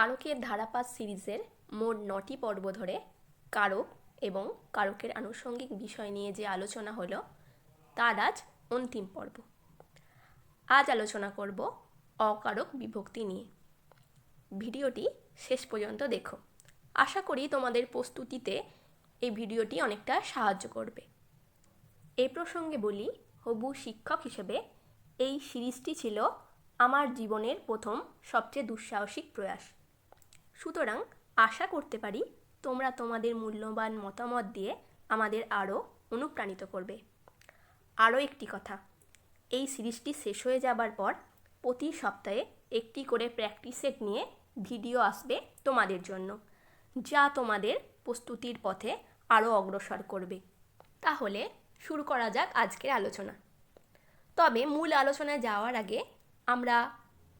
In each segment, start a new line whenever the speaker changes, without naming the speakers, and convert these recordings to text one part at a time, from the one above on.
কারকের ধারাপাত সিরিজের মোট নটি পর্ব ধরে কারক এবং কারকের আনুষঙ্গিক বিষয় নিয়ে যে আলোচনা হলো, তার আজ অন্তিম পর্ব। আজ আলোচনা করব অকারক বিভক্তি নিয়ে। ভিডিওটি শেষ পর্যন্ত দেখো। আশা করি তোমাদের প্রস্তুতিতে এই ভিডিওটি অনেকটা সাহায্য করবে। এই প্রসঙ্গে বলি, হবু শিক্ষক হিসেবে এই সিরিজটি ছিল আমার জীবনের প্রথম সবচেয়ে দুঃসাহসিক প্রয়াস। সুতরাং আশা করতে পারি তোমরা তোমাদের মূল্যবান মতামত দিয়ে আমাদের আরও অনুপ্রাণিত করবে। আরও একটি কথা, এই সিরিজটি শেষ হয়ে যাবার পর প্রতি সপ্তাহে একটি করে প্র্যাকটিস সেট নিয়ে ভিডিও আসবে তোমাদের জন্য, যা তোমাদের প্রস্তুতির পথে আরও অগ্রসর করবে। তাহলে শুরু করা যাক আজকের আলোচনা। তবে মূল আলোচনায় যাওয়ার আগে আমরা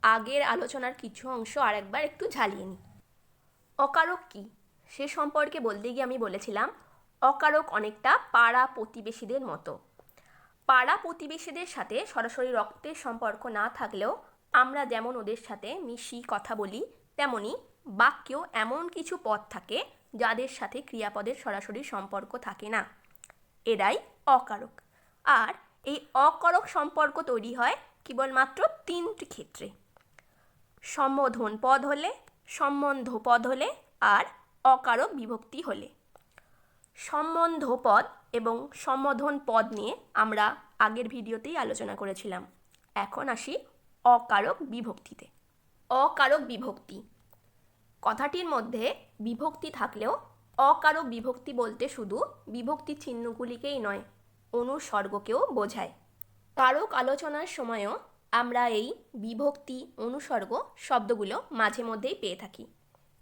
আগের আলোচনার কিছু অংশ আরেকবার একটু ঝালিয়ে নিই। অকারক কী? সে সম্পর্কে বলতে গিয়ে আমি বলেছিলাম, অকারক অনেকটা পাড়া প্রতিবেশীদের মতো। পাড়া প্রতিবেশীদের সাথে সরাসরি রক্তের সম্পর্ক না থাকলেও আমরা যেমন ওদের সাথে মিশি, কথা বলি, তেমনি বাক্যেও এমন কিছু পদ থাকে যাদের সাথে ক্রিয়াপদের সরাসরি সম্পর্ক থাকে না। এরাই অকারক। আর এই অকারক সম্পর্ক তৈরি হয় কেবলমাত্র তিনটি ক্ষেত্রে। সম্বোধন পদ হলে সম্বন্ধ পদ হলে আর অকারক বিভক্তি হলে। সম্বন্ধ পদ এবং সম্বোধন পদ নিয়ে আমরা আগের ভিডিওতেই আলোচনা করেছিলাম। এখন আসি অকারক বিভক্তিতে। অকারক বিভক্তি। কথাটির মধ্যে বিভক্তি থাকলেও অকারক বিভক্তি বলতে শুধু বিভক্তি চিহ্নগুলিকেই নয়, অনুসর্গকেও বোঝায়। কারক আলোচনার সময়ও আমরা এই বিভক্তি অনুসর্গ শব্দগুলো মাঝে মধ্যেই পেয়ে থাকি।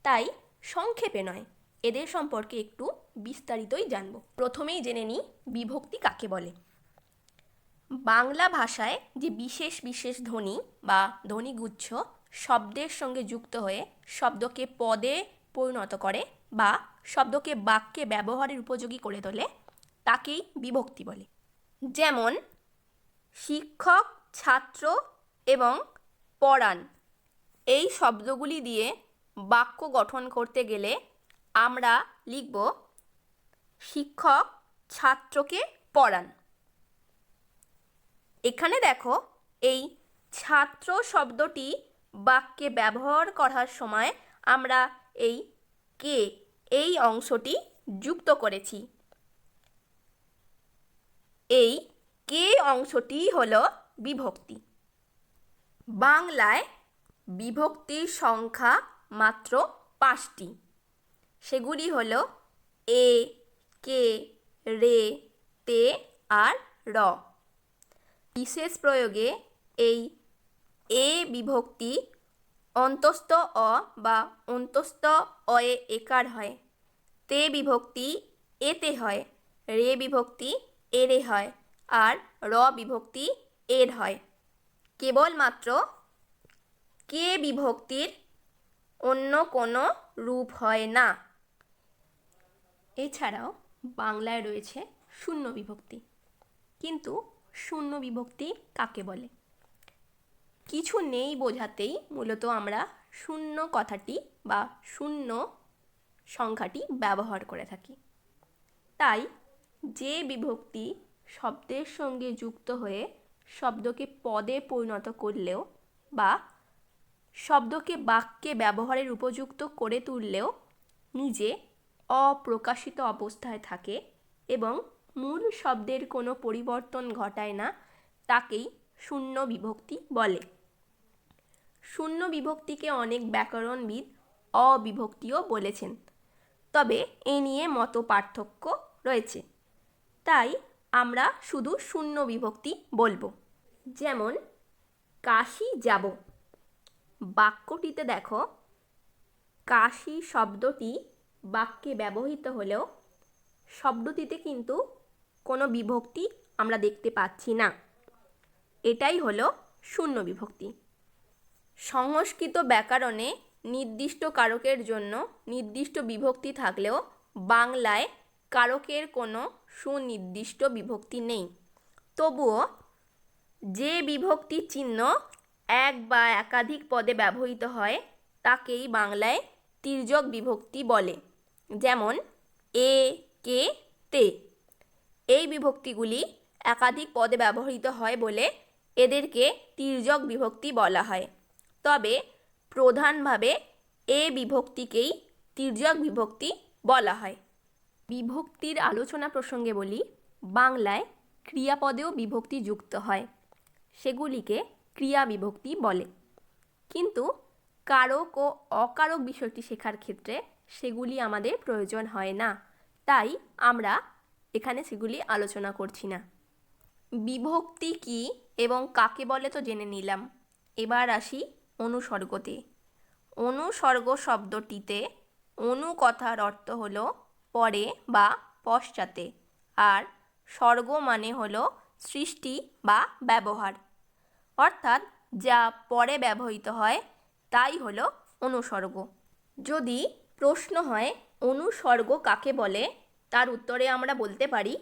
তাই সংক্ষেপে নয়, এদের সম্পর্কে একটু বিস্তারিতই জানব। প্রথমেই জেনে নিই বিভক্তি কাকে বলে। বাংলা ভাষায় যে বিশেষ বিশেষ ধ্বনি বা ধ্বনিগুচ্ছ শব্দের সঙ্গে যুক্ত হয়ে শব্দকে পদে পরিণত করে বা শব্দকে বাক্যে ব্যবহারের উপযোগী করে তোলে, তাকেই বিভক্তি বলে। যেমন, শিক্ষক ছাত্র এবং পড়ান এই শব্দগুলি দিয়ে বাক্য গঠন করতে গেলে আমরা লিখব, শিক্ষক ছাত্রকে পড়ান এখানে দেখো, এই ছাত্র শব্দটি বাক্যে ব্যবহার করার সময় আমরা এই কে এই অংশটি যুক্ত করেছি। এই কে অংশটি হলো বিভক্তি। বাংলায় বিভক্তির সংখ্যা মাত্র পাঁচটি। সেগুলি হল এ, কে, রে, তে আর র। বিশেষ প্রয়োগে এই এ বিভক্তি অন্তস্থ অ বা অন্তস্থ অয়ে একার হয়। তে বিভক্তি এতে হয়, রে বিভক্তি এরে হয় আর র বিভক্তি এর হয়। কেবলমাত্র কে বিভক্তির অন্য কোনো রূপ হয় না। এছাড়াও বাংলায় রয়েছে শূন্য বিভক্তি। কিন্তু শূন্য বিভক্তি কাকে বলে? কিছু নেই বোঝাতেই মূলত আমরা শূন্য কথাটি বা শূন্য সংখ্যাটি ব্যবহার করে থাকি। তাই যে বিভক্তি শব্দের সঙ্গে যুক্ত হয়ে শব্দকে পদে পরিণত করলেও বা শব্দকে বাক্যে ব্যবহারের উপযুক্ত করে তুললেও নিজে অপ্রকাশিত অবস্থায় থাকে এবং মূল শব্দের কোনো পরিবর্তন ঘটায় না, তাকেই শূন্য বিভক্তি বলে। শূন্য বিভক্তিকে অনেক ব্যাকরণবিদ অবিভক্তিও বলেছেন, তবে এ নিয়ে মত পার্থক্য রয়েছে। তাই আমরা শুধু শূন্য বিভক্তি বলব। যেমন, কাশি যাব। বাক্যটিতে দেখো, কাশি শব্দটি বাক্যে ব্যবহৃত হলেও শব্দটিতে কিন্তু কোনো বিভক্তি আমরা দেখতে পাচ্ছি না। এটাই হলো শূন্য বিভক্তি। সংস্কৃত ব্যাকরণে নির্দিষ্ট কারকের জন্য নির্দিষ্ট বিভক্তি থাকলেও বাংলায় কারকের কোনো সুনির্দিষ্ট বিভক্তি নেই। তবুও যে বিভক্তি চিহ্ন এক বা একাধিক পদে ব্যবহৃত হয়, তাকেই বাংলায় তির্যক বিভক্তি বলে, যেমন এ, কে, তে। এই বিভক্তিগুলি একাধিক পদে ব্যবহৃত হয় বলে এদেরকে তির্যক বিভক্তি বলা হয়। তবে প্রধানভাবে এ বিভক্তিকেই তির্যক বিভক্তি বলা হয়। বিভক্তির আলোচনা প্রসঙ্গে বলি, বাংলায় ক্রিয়াপদেও বিভক্তি যুক্ত হয়। সেগুলিকে ক্রিয়া বিভক্তি বলে। কিন্তু কারক ও অকারক বিষয়টি শেখার ক্ষেত্রে সেগুলি আমাদের প্রয়োজন হয় না। তাই আমরা এখানে সেগুলি আলোচনা করছি না। বিভক্তি কি এবং কাকে বলে তো জেনে নিলাম। এবার আসি অনুসর্গতে। অনুসর্গ শব্দটিতে অনু কথার অর্থ হলো পরে বা পশ্চাতে। আর স্বর্গ মানে হল সৃষ্টি বা ব্যবহার। অর্থাৎ যা পরে ব্যবহৃত হয়, তাই হলো অনুসর্গ যদি প্রশ্ন হয় অনুসর্গ কাকে বলে? তার উত্তরে আমরা বলতে পারি,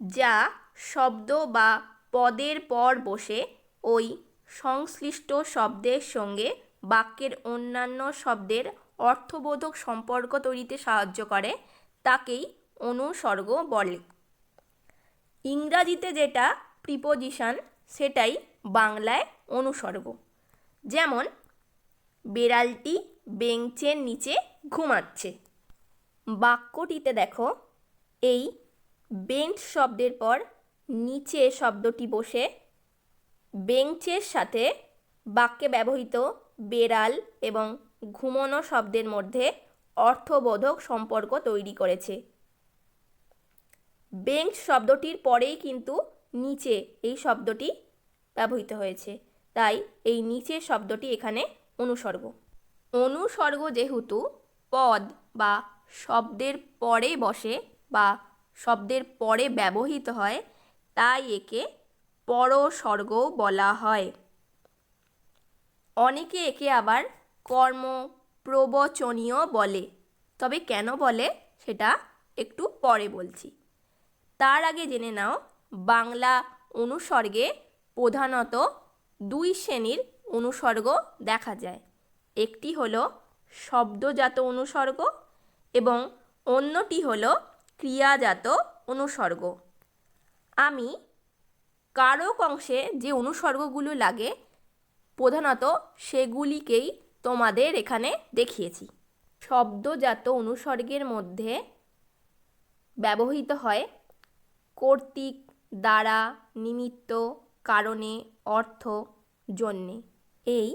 যা শব্দ বা পদের পর বসে ওই সংশ্লিষ্ট শব্দের সঙ্গে বাক্যের অন্যান্য শব্দের অর্থবোধক সম্পর্ক তৈরিতে সাহায্য করে, তাকেই অনুসর্গ বলে। ইংরাজিতে যেটা প্রিপোজিশন, সেটাই বাংলায় অনুসর্গ। যেমন, বেড়ালটি বেঞ্চের নিচে ঘুমাচ্ছে। বাক্যটিতে দেখো, এই বেঞ্চ শব্দের পর নিচে শব্দটি বসে, বেঞ্চের সাথে বাক্যে ব্যবহৃত বেড়াল এবং ঘুমনো শব্দের মধ্যে অর্থবোধক সম্পর্ক তৈরি করেছে। বেঞ্চ শব্দটির পরেই কিন্তু নিচে এই শব্দটি ব্যবহৃত হয়েছে। তাই এই নিচের শব্দটি এখানে অনুসর্গ। অনুসর্গ যেহেতু পদ বা শব্দের পরে বসে বা শব্দের পরে ব্যবহৃত হয়, তাই একে পরসর্গও বলা হয়। অনেকে একে আবার কর্ম প্রবচনীয় বলে। তবে কেন বলে সেটা একটু পরে বলছি। তার আগে জেনে নাও, বাংলা অনুসর্গে প্রধানত দুই শ্রেণির অনুসর্গ দেখা যায়। একটি হলো শব্দজাত অনুসর্গ এবং অন্যটি হলো ক্রিয়াজাত অনুসর্গ। আমি কারক অংশে যে অনুসর্গগুলো লাগে, প্রধানত সেগুলিকেই তোমাদের এখানে দেখিয়েছি। শব্দজাত অনুসর্গের মধ্যে ব্যবহৃত হয় কর্তৃক দ্বারা নিমিত্ত কারণে অর্থ জন্যে। এই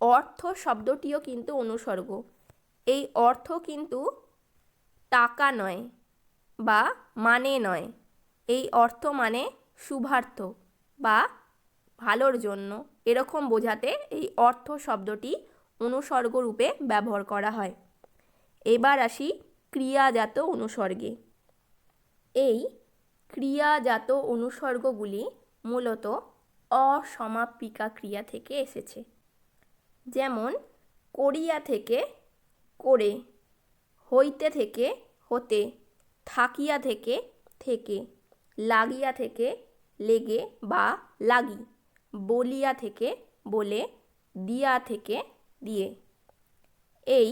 অর্থ শব্দটিও কিন্তু অনুসর্গ। এই অর্থ কিন্তু টাকা নয় বা মানে নয়। এই অর্থ মানে শুভার্থ বা ভালোর জন্য। এরকম বোঝাতে এই অর্থ শব্দটি অনুসর্গ রূপে ব্যবহার করা হয়। এবার আসি ক্রিয়াজাত অনুসর্গে। এই ক্রিয়াজাত অনুসর্গগুলি মূলত অসমাপিকা ক্রিয়া থেকে এসেছে। যেমন, করিয়া থেকে করে, হইতে থেকে হতে, থাকিয়া থেকে থেকে, লাগিয়া থেকে লেগে বা লাগি, বলিয়া থেকে বলে, দিয়া থেকে দিয়ে। এই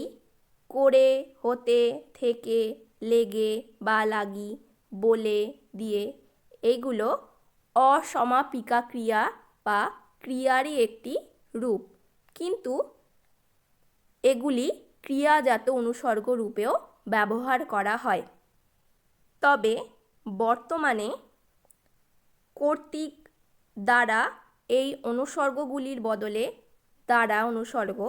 করে হতে থেকে লেগে বা লাগি বলে দিয়ে এইগুলো অসমাপিকা ক্রিয়া বা ক্রিয়ারই একটি রূপ। কিন্তু এগুলি ক্রিয়াজাত অনুসর্গ রূপেও ব্যবহার করা হয়। তবে বর্তমানে কর্তৃক দ্বারা এই অনুসর্গগুলির বদলে দ্বারা অনুসর্গ।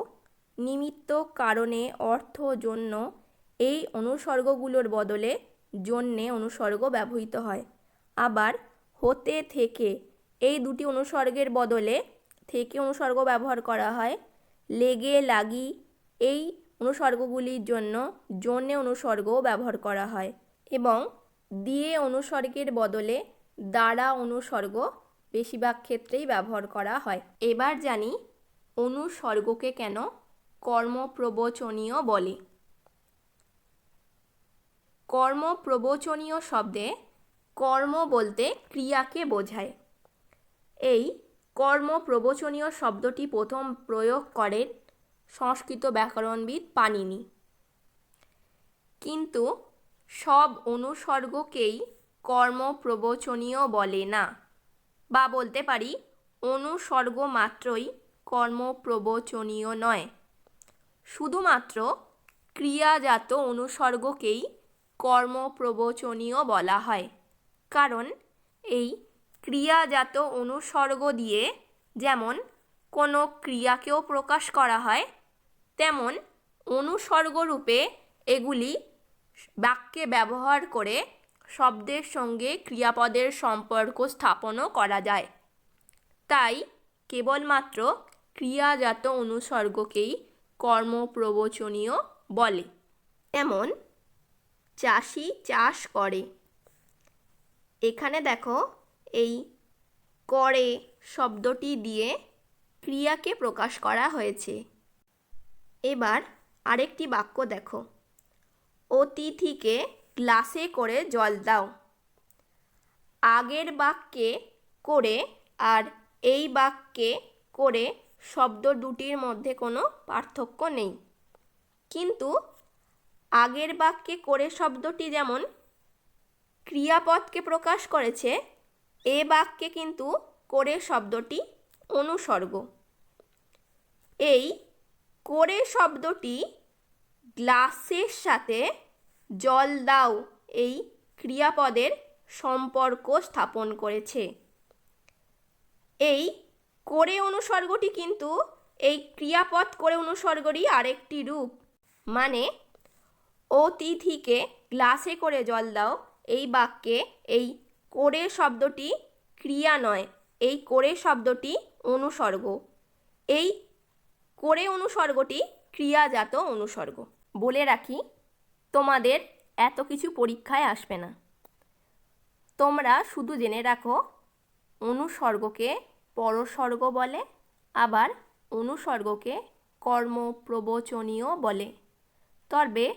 নিমিত্ত কারণে অর্থ জন্য এই অনুসর্গগুলোর বদলে জন্যে অনুসর্গ ব্যবহৃত হয়। আবার হতে থেকে এই দুটি অনুসর্গের বদলে থেকে অনুসর্গ ব্যবহার করা হয়। লেগে, লাগি এই অনুসর্গগুলির জন্য জন্যে অনুসর্গও ব্যবহার করা হয় এবং দিয়ে অনুসর্গের বদলে দ্বারা অনুসর্গ বেশিরভাগ ক্ষেত্রেই ব্যবহার করা হয়। এবার জানি অনুসর্গকে কেন কর্মপ্রবচনীয় বলে? কর্মপ্রবচনীয় শব্দে কর্ম বলতে ক্রিয়াকে বোঝায়। এই কর্মপ্রবচনীয় শব্দটি প্রথম প্রয়োগ করেন সংস্কৃত ব্যাকরণবিদ পানিনি কিন্তু সব অনুসর্গকেই কর্মপ্রবচনীয় বলে না, বা বলতে পারি অনুসর্গ মাত্রই কর্মপ্রবচনীয় নয়। শুধুমাত্র ক্রিয়াজাত অনুসর্গকেই কর্মপ্রবচনীয় বলা হয়। কারণ এই ক্রিয়াজাত অনুসর্গ দিয়ে যেমন কোনো ক্রিয়াকেও প্রকাশ করা হয়, তেমন অনুসর্গরূপে এগুলি বাক্যে ব্যবহার করে শব্দের সঙ্গে ক্রিয়াপদের সম্পর্ক স্থাপনও করা যায়। তাই কেবলমাত্র ক্রিয়াজাত অনুসর্গকেই কর্মপ্রবচনীয় বলে। যেমন চাষি চাষ করে। এখানে দেখো, এই করে শব্দটি দিয়ে ক্রিয়াকে প্রকাশ করা হয়েছে। এবার আরেকটি বাক্য দেখো। অতিথিকে গ্লাসে করে জল দাও। আগের বাক্যে করে আর এই বাক্যে করে শব্দ দুটির মধ্যে কোনো পার্থক্য নেই। কিন্তু আগের বাক্যে করে শব্দটি যেমন ক্রিয়াপদকে প্রকাশ করেছে, এ বাক্যে কিন্তু করে শব্দটি অনুসর্গ। এই করে শব্দটি গ্লাসের সাথে জল দাও এই ক্রিয়াপদের সম্পর্ক স্থাপন করেছে। এই করে অনুসর্গটি কিন্তু এই ক্রিয়াপদ করে অনুসর্গরই আরেকটি রূপ। মানে অতিথিকে গ্লাসে করে জল দাও, এই বাক্যে এই করে শব্দটি ক্রিয়া নয়, এই করে শব্দটি অনুসর্গ। এই করে অনুসর্গটি ক্রিয়াজাত অনুসর্গ। বলে রাখি, তোমাদের এত কিছু পরীক্ষায় আসবে না। তোমরা শুধু জেনে রাখো, অনুসর্গকে পরসর্গ বলে, আবার অনুসর্গকে কর্মপ্রবচনীয় বলে। তবে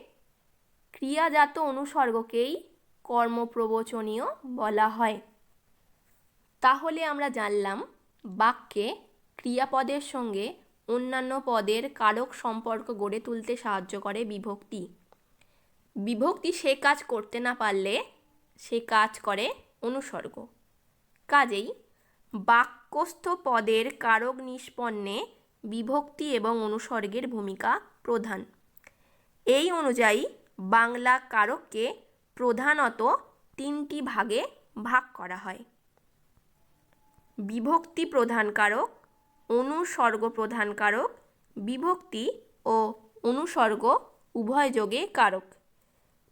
ক্রিয়াজাত অনুসর্গকেই কর্মপ্রবচনীয় বলা হয়। তাহলে আমরা জানলাম, বাক্যে ক্রিয়াপদের সঙ্গে অন্যান্য পদের কারক সম্পর্ক গড়ে তুলতে সাহায্য করে বিভক্তি। বিভক্তি সে কাজ করতে না পারলে সে কাজ করে অনুসর্গ কাজেই বাক্যস্থ পদের কারক নিষ্পন্নে বিভক্তি এবং অনুসর্গের ভূমিকা প্রধান। এই অনুযায়ী, বাংলা কারককে প্রধানত তিনটি ভাগে ভাগ করা হয়। বিভক্তি প্রধান কারক, অনুসর্গ প্রধান কারক, বিভক্তি ও অনুসর্গ উভয় যোগে কারক।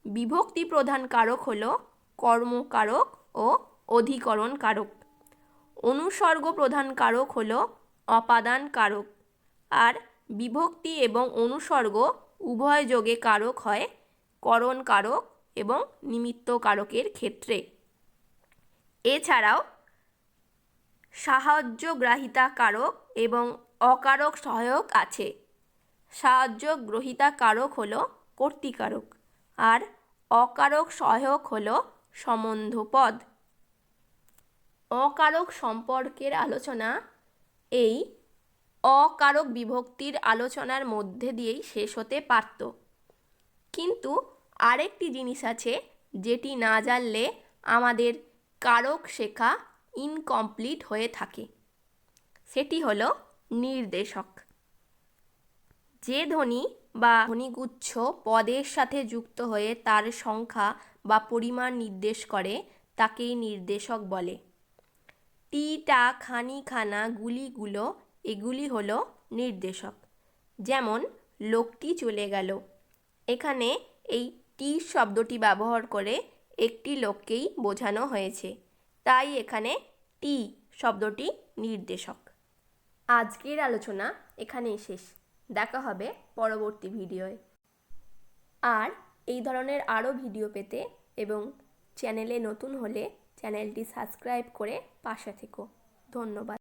বিভক্তি প্রধান কারক হল কর্মকারক ও অধিকরণ কারক। অনুসর্গ প্রধান কারক হল অপাদান কারক আর বিভক্তি এবং অনুসর্গ উভয় যোগে কারক হয় করণ কারক এবং নিমিত্ত কারকের ক্ষেত্রে। এছাড়াও সাহায্যগ্রাহিতা কারক এবং অকারক সহায়ক আছে। সাহায্য গ্রহিতা কারক হল কর্তিকারক, আর অকারক সহায়ক হল সম্বন্ধপদ। অকারক সম্পর্কের আলোচনা এই অকারক বিভক্তির আলোচনার মধ্যে দিয়েই শেষ হতে পারত। কিন্তু আরেকটি জিনিস আছে যেটি না জানলে আমাদের কারক শেখা ইনকমপ্লিট হয়ে থাকে। সেটি হল নির্দেশক। যে ধ্বনি বা ধ্বনিগুচ্ছ পদের সাথে যুক্ত হয়ে তার সংখ্যা বা পরিমাণ নির্দেশ করে তাকেই নির্দেশক বলে। টি টা খানি খানা গুলিগুলো এগুলি হলো নির্দেশক। যেমন, লোকটি চলে গেল। এখানে এই টি শব্দটি ব্যবহার করে একটি লোককেই বোঝানো হয়েছে। তাই এখানে টি শব্দটি নির্দেশক। আজকের আলোচনা এখানেই শেষ। দেখা হবে পরবর্তী ভিডিওয়। আর এই ধরনের আরও ভিডিও পেতে এবং চ্যানেলে নতুন হলে চ্যানেলটি সাবস্ক্রাইব করে পাশে থেকো। ধন্যবাদ।